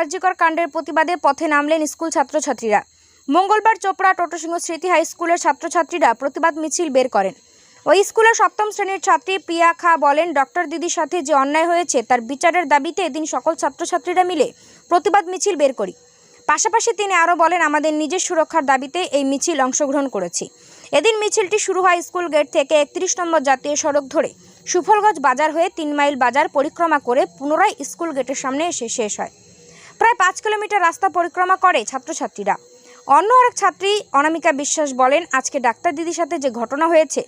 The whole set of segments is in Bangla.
আরজিকর কাণ্ডের প্রতিবাদে পথে নামলেন স্কুল ছাত্রছাত্রীরা। মঙ্গলবার চোপড়া টোটোসিংহ স্মৃতি হাই স্কুলের ছাত্রছাত্রীরা প্রতিবাদ মিছিল বের করেন। ওই স্কুলের সপ্তম শ্রেণির ছাত্রী প্রিয়া খা বলেন, ডক্টর দিদির সাথে যে অন্যায় হয়েছে, তার বিচারের দাবিতে এদিন সকল ছাত্রছাত্রীরা মিলে প্রতিবাদ মিছিল বের করি। পাশাপাশি তিনি আরও বলেন, আমাদের নিজের সুরক্ষার দাবিতে এই মিছিল অংশগ্রহণ করেছি। এদিন মিছিলটি শুরু হয় স্কুল গেট থেকে একত্রিশ নম্বর জাতীয় সড়ক ধরে। সুফলগঞ্জ বাজার হয়ে তিন মাইল বাজার পরিক্রমা করে পুনরায় স্কুল গেটের সামনে এসে শেষ হয়। প্রায় পাঁচ কিলোমিটার রাস্তা পরিক্রমা করে ছাত্রছাত্রীরা। অন্য আরেক ছাত্রী অনামিকা বিশ্বাস বলেন, আজকে ডাক্তার দিদির সাথে যে ঘটনা হয়েছে,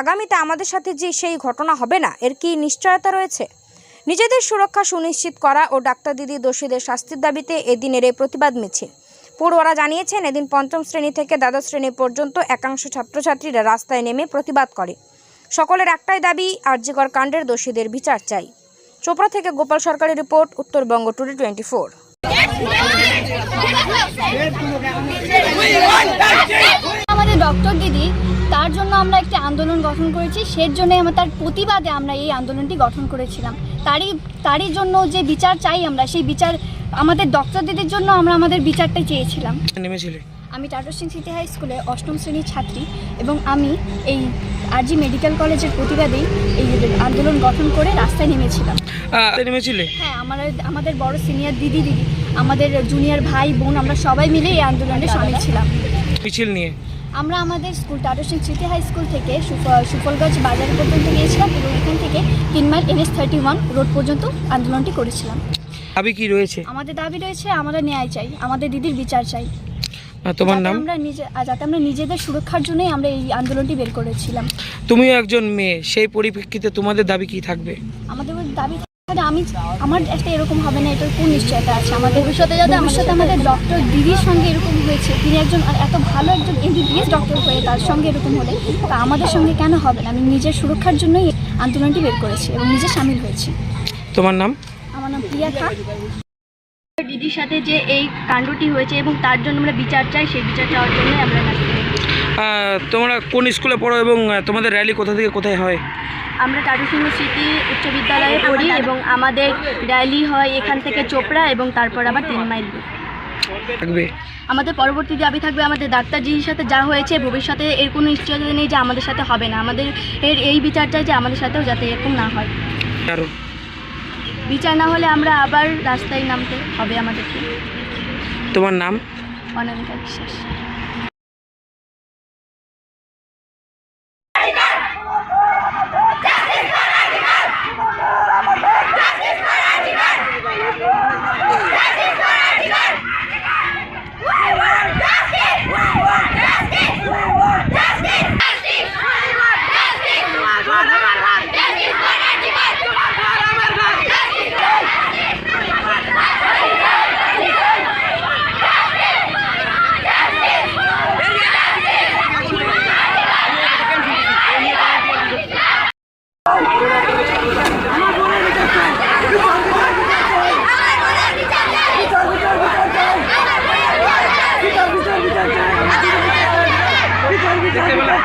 আগামীতে আমাদের সাথে যে সেই ঘটনা হবে না, এর কি নিশ্চয়তা রয়েছে? নিজেদের সুরক্ষা সুনিশ্চিত করা ও ডাক্তার দিদি দোষীদের শাস্তির দাবিতে এদিনের এই প্রতিবাদ মিছিল। পড়ুয়ারা জানিয়েছেন, এদিন পঞ্চম শ্রেণি থেকে দ্বাদশ শ্রেণি পর্যন্ত একাংশ ছাত্রছাত্রীরা রাস্তায় নেমে প্রতিবাদ করে। সকলের একটাই দাবি আর্যিকর কাণ্ডের দোষীদের বিচার চাই। চোপড়া থেকে গোপাল সরকারের রিপোর্ট, উত্তরবঙ্গ টুডে টোয়েন্টি আমাদের ডক্টর দিদি তার জন্য আমরা একটি আন্দোলন গঠন করেছি। সের জন্য আমরা তার প্রতিবাদে আমরা এই আন্দোলনটি গঠন করেছিলাম। তারই তারই জন্য যে বিচার চাই আমরা সেই বিচার আমাদের ডক্টর দিদির জন্য আমরা আমাদের বিচারটা চেয়েছিলাম। নেমেছিলে? আমি টাটা সিং সিটি হাই স্কুলে অষ্টম শ্রেণির ছাত্রী এবং আমি এই আরজি মেডিকেল কলেজের প্রতিবাদেই এই আন্দোলন গঠন করে রাস্তায় নেমেছিলাম। নেমেছিলে? হ্যাঁ আমাদের আমাদের বড় সিনিয়র দিদি দিদি আমাদের জুনিয়র ভাই বোন আমরা সবাই মিলে এই আন্দোলনে সামিল ছিলাম। মিছিল নিয়ে? আমরা আমাদের স্কুল টাটো সিং স্মৃতি হাই স্কুল থেকে সুফ- সুফলগঞ্জ বাজার পর্যন্ত গিয়েছিলাম এবং এখান থেকে তিন mile NS thirty one road পর্যন্ত আন্দোলনটি করেছিলাম। দাবি কি রয়েছে? আমাদের দাবি রয়েছে আমাদের ন্যায় চাই আমাদের দিদির বিচার চাই। তোমার নাম? আমরা নিজে যাতে আমরা নিজেদের সুরক্ষার জন্যই আমরা এই আন্দোলনটি বের করেছিলাম। তুমিও একজন মেয়ে সেই পরিপ্রেক্ষিতে তোমাদের দাবি কি থাকবে? আমাদের দাবি আমি আমার একটা এরকম হবে না এটার কোন নিশ্চয়তা আছে? আমাদের ভবিষ্যতে যাতে ভবিষ্যতে আমাদের ডক্টর দিদির সঙ্গে এরকম হয়েছে তিনি একজন আর এত ভালো একজন এমবিবিএস ডক্টর হয়ে তার সঙ্গে এরকম হলে তা আমাদের সঙ্গে কেন হবে না? আমি নিজের সুরক্ষার জন্যই আন্দোলনটি বের করেছি এবং নিজে সামিল হয়েছি। তোমার নাম? আমার নাম প্রিয়া খা। দিদির সাথে যে এই কাণ্ডটি হয়েছে এবং তার জন্য আমরা বিচার চাই সেই বিচার চাওয়ার জন্যই আমরা তোমরা কোন স্কুলে পড়ো এবং তোমাদের র্যালি কোথা থেকে কোথায় হয়? আমরা টাটুসিংহ স্মৃতি উচ্চ বিদ্যালয়ে পড়ি এবং আমাদের র্যালি হয় এখান থেকে চোপড়া এবং তারপর আবার তিন মাইল থাকবে? আমাদের পরবর্তী দাবি থাকবে আমাদের ডাক্তারজির সাথে যা হয়েছে ভবিষ্যতে এর কোনো নিশ্চয়তা নেই যে আমাদের সাথে হবে না। আমাদের এর এই বিচার চাই যে আমাদের সাথেও যাতে এরকম না হয়। বিচার না হলে আমরা আবার রাস্তায় নামতে হবে আমাদেরকে। তোমার নাম? অনামিকা বিশ্বাস। Déjeme la